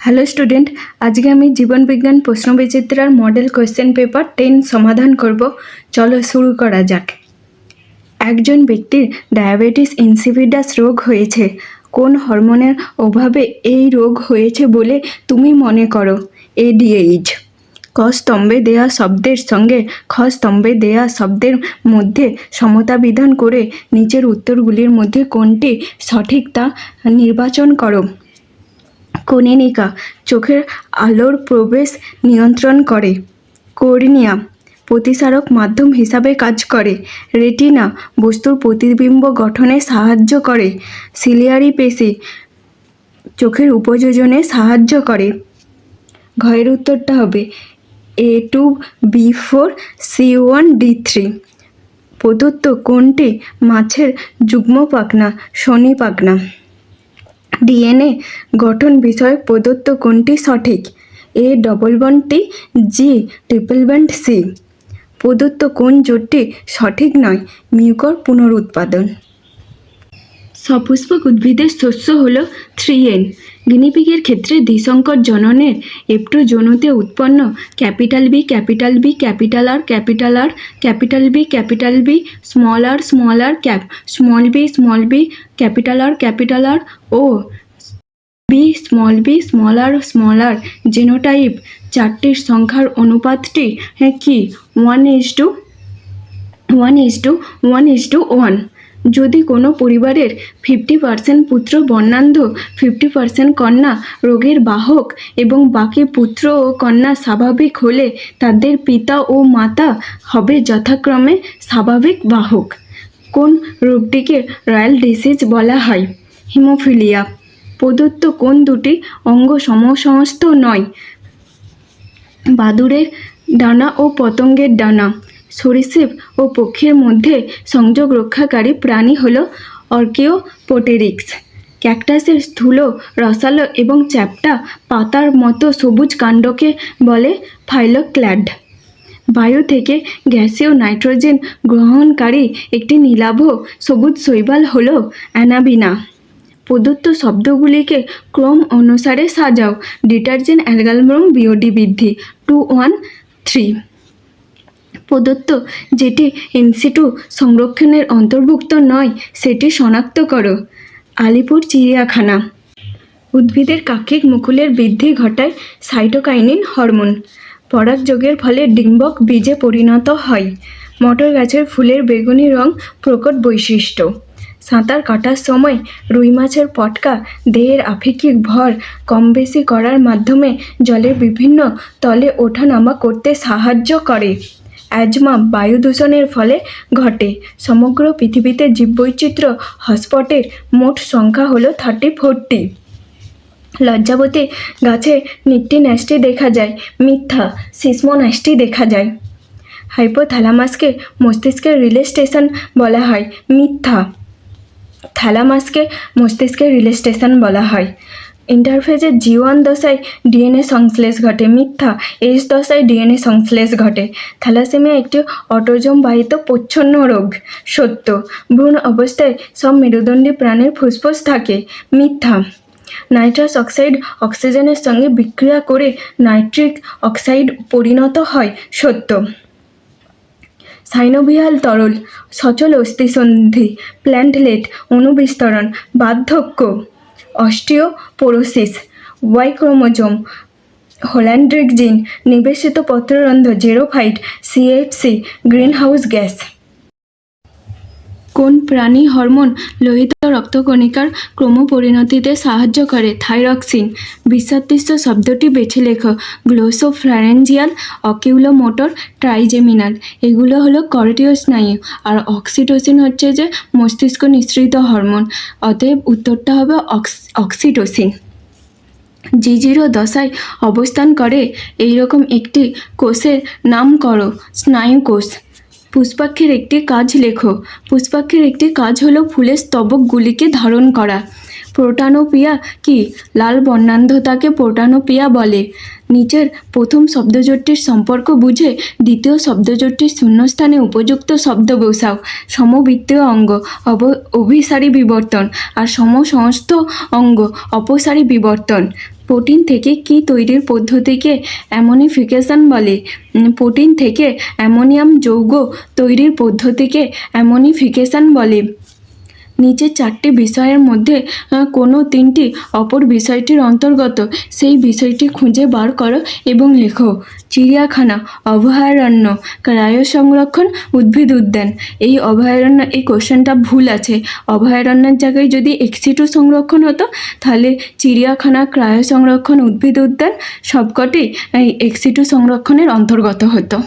Hello student, আজকে আমি জীবনবিজ্ঞান প্রশ্নবিচিত্রার মডেল কোয়েশ্চেন পেপার টেন সমাধান করব। চলো শুরু করা যাক। একজন ব্যক্তির ডায়াবেটিস ইনসিপিডাস রোগ হয়েছে। কোন হরমোনের অভাবে এই রোগ হয়েছে বলে তুমি মনে করো? এডিএইচ ক স্তম্ভে দেয়া শব্দের সঙ্গে খ স্তম্ভে দেয়া শব্দের মধ্যে সমতা বিধান করে নিচের উত্তরগুলির মধ্যে কোনটি সঠিক তা নির্বাচন করো। কনিনিকা চোখের আলোর প্রবেশ নিয়ন্ত্রণ করে। কর্নিয়া, প্রতিসারক মাধ্যম হিসাবে কাজ করে। রেটিনা, বস্তুর প্রতিবিম্ব গঠনে সাহায্য করে। সিলিয়ারি পেশি, চোখের উপযোজনে সাহায্য করে। ঘয়ের উত্তরটা হবে A two B four C one D three. প্রদত্ত কোনটি মাছের যুগ্ম পাখনা, শনি পাখনা। ডিএনএ গঠন বিষয়ক প্রদত্ত কোনটি সঠিক? এ ডবল বন্ডটি জি ট্রিপল বন্ড সি প্রদত্ত কোন জোটটি সঠিক নয়? মিউকর পুনরুৎপাদন। সপুষ্পক উদ্ভিদের শস্য হল থ্রি এন গিনিপিগের ক্ষেত্রে দ্বিসংকর জননের এপ্টো জনুতে উৎপন্ন capital B capital B, capital R capital R, capital B capital B, small R small R, cap, small B small B, capital R capital R, ও, B, small B, small R small R, genotype. চারটির সংখ্যার অনুপাতটি হ্যাঁ কি? One is two, one is two, one is two one. যদি কোনো পরিবারের fifty percent পুত্র বর্ণান্ধ fifty percent কন্যা রোগের বাহক এবং বাকি পুত্র ও কন্যা স্বাভাবিক হলে তাদের পিতা ও মাতা হবে যথাক্রমে স্বাভাবিক বাহক। কোন রোগটিকে রয়্যাল ডিসিজ বলা হয়? হিমোফিলিয়া। প্রদত্ত কোন দুটি অঙ্গ সমসংস্থ নয়? বাদুড়ের ডানা ও পতঙ্গের ডানা। সরীসৃপ ও পক্ষীর মধ্যে সংযোগ রক্ষাকারী প্রাণী হল অর্কিওপোটেরিক্স ক্যাকটাসের স্থূল, রসালো এবং চ্যাপ্টা পাতার মতো সবুজ কাণ্ডকে বলে ফাইলোক্ল্যাড। বায়ু থেকে গ্যাসীয় নাইট্রোজেন গ্রহণকারী একটি নীলাভ সবুজ শৈবাল হল অ্যানাবিনা। প্রদত্ত শব্দগুলিকে ক্রম অনুসারে সাজাও। ডিটারজেন্ট অ্যালগালব্রম বিওডি বৃদ্ধি, টু ওয়ান থ্রি। প্রদত্ত যেটি ইনসিটু সংরক্ষণের অন্তর্ভুক্ত নয়, সেটি শনাক্ত করো। আলিপুর চিড়িয়াখানা। উদ্ভিদের কাক্ষিক মুকুলের বৃদ্ধি ঘটায় সাইটোকাইনিন হরমোন। পরাগযোগের ফলে ডিম্বক বীজে পরিণত হয়। মটর গাছের ফুলের বেগুনি রং প্রকট বৈশিষ্ট্য। সাঁতার কাটার সময় রুই মাছের পটকা, দেহের আপেক্ষিক ভর কম বেশি করার মাধ্যমে জলের বিভিন্ন তলে ওঠানামা করতে সাহায্য করে। অ্যাজমা বায়ু দূষণের ফলে ঘটে। সমগ্র পৃথিবীতে জীববৈচিত্র্য হটস্পটের মোট সংখ্যা হল থার্টি ফোরটি লজ্জাবতী গাছে নিট্টি ন্যাস্টি দেখা যায়, মিথ্যা শিশ্ম ন্যাস্টি দেখা যায়। হাইপোথ্যালামাসকে মস্তিষ্কের রিলে স্টেশন বলা হয়, মিথ্যা। থ্যালামাসকে মস্তিষ্কের রিলে স্টেশন বলা হয়। ইন্টারফেজের জি ওয়ান দশায় ডিএনএ সংশ্লেষ ঘটে, মিথ্যা এইচ দশায় ডিএনএ সংশ্লেষ ঘটে। থ্যালাসেমিয়া একটি অটোজম বাহিত প্রচ্ছন্ন রোগ, সত্য। ভ্রূণ অবস্থায় সব মেরুদণ্ডী প্রাণীর ফুসফুস থাকে, মিথ্যা। নাইট্রাস অক্সাইড অক্সিজেনের সঙ্গে বিক্রিয়া করে নাইট্রিক অক্সাইড পরিণত হয়, সত্য। সাইনোভিয়াল তরল, সচল অস্থিসন্ধি, প্ল্যান্টলেট অনুবিস্তরণ, বার্ধক্য। Osteoporosis Y chromosome holandric gene নিবেশিত পত্ররন্ধ জেরোফাইট সিএফসি গ্রিনহাউস গ্যাস। কোন প্রাণী হরমোন লোহিত রক্তকণিকার ক্রমপরিণতিতে সাহায্য করে? থাইরক্সিন। বিশ্বাদৃষ্ট শব্দটি বেছে লেখো। Glossopharyngeal oculomotor trigeminal. এগুলো হলো করটীয় স্নায়ু আর অক্সিটোসিন হচ্ছে যে মস্তিষ্ক নিঃসৃত হরমোন। অতএব উত্তরটা হবে অক্স অক্সিটোসিন। জি জিরো দশায় অবস্থান করে। এইরকম একটি কোষের নাম করো স্নায়ু কোষ পুষ্পাক্ষের একটি কাজ লেখো। পুষ্পাক্ষের একটি কাজ হলো ফুলের স্তবকগুলিকে ধারণ করা। প্রোটানোপিয়া কি? লাল বর্ণান্ধতাকে প্রোটানোপিয়া বলে। নিচের প্রথম শব্দজোটটির সম্পর্ক বুঝে দ্বিতীয় শব্দজোটটির শূন্যস্থানে উপযুক্ত শব্দ বসাও। সমবৃত্তীয় অঙ্গ, অব অভিসারী বিবর্তন আর সমসংস্থ অঙ্গ, অপসারী বিবর্তন। প্রোটিন থেকে কি তৈরির পদ্ধতিকে অ্যামোনিফিকেশন বলে? প্রোটিন থেকে অ্যামোনিয়াম যৌগ তৈরির পদ্ধতিকে অ্যামোনিফিকেশন বলে। নিচের চারটি বিষয়ের মধ্যে কোনো তিনটি। অপর বিষয়টির অন্তর্গত, সেই বিষয়টি খুঁজে বার করো এবং লেখো। চিড়িয়াখানা, অভয়ারণ্য ক্রায় সংরক্ষণ উদ্ভিদ উদ্যান। এই অভয়ারণ্য, এই কোশ্চেনটা ভুল আছে। অভয়ারণ্যের জায়গায় যদি এক্সিটু সংরক্ষণ হতো, তাহলে চিড়িয়াখানা ক্রায় সংরক্ষণ উদ্ভিদ উদ্যান সবকটি এক্সিটু সংরক্ষণের অন্তর্গত হতো।